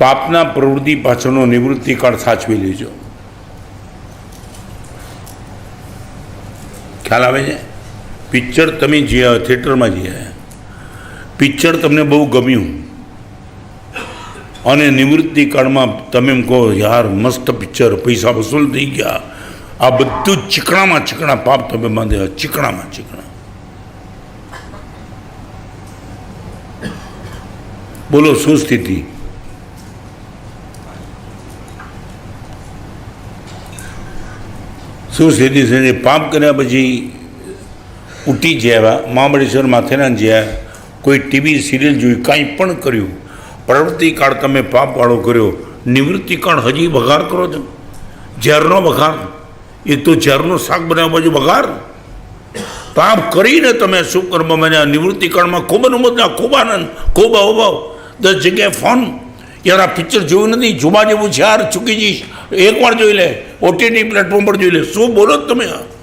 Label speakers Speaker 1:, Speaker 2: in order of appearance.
Speaker 1: પાપના પ્રવૃત્તિ પાછળનો નિવૃત્તિ કાળ સાચવી લેજો. ખ્યાલ આવે છે? પિક્ચર તમે જે થિયેટરમાં જઈએ પિક્ચર તમને બહુ ગમ્યું. અને નિવૃત્તિ કાળમાં તમે એમ કહો, યાર, મસ્ત પિક્ચર, પૈસા વસૂલ થઈ ગયા. આ બધું ચીકણામાં ચીકણા પાપ તમે બાંધ્યા ચીકણામાં ચીકણા. બોલો, શું સ્થિતિ? શું સ્થિતિ છે પાપ કર્યા પછી ઉટી જ્યાં મહાબળેશ્વર માથેના જ્યાં કોઈ ટીવી સિરિયલ જોઈ, કાંઈ પણ કર્યું. પ્રવૃત્તિ કાળ તમે પાપવાળો કર્યો. નિવૃત્તિ કાળ હજી વઘાર કરો છો? ઝેરનો વઘાર. એક તો ઝેરનું શાક બનાવવા બાજુ વઘાર. પાપ કરીને તમે શું કર્મ બન્યા. નિવૃત્તિ કાળમાં ખૂબ અનુમોદના, ખૂબ આનંદ, ખૂબ અવભાવ. દસ જગ્યાએ ફોન. યાર, આ પિક્ચર જોયું નથી? જોવા જેવું છે યાર ચૂકી જઈશ. એકવાર જોઈ લે. ઓટીટી પ્લેટફોર્મ પર જોઈ લે. શું બોલો તમે આ?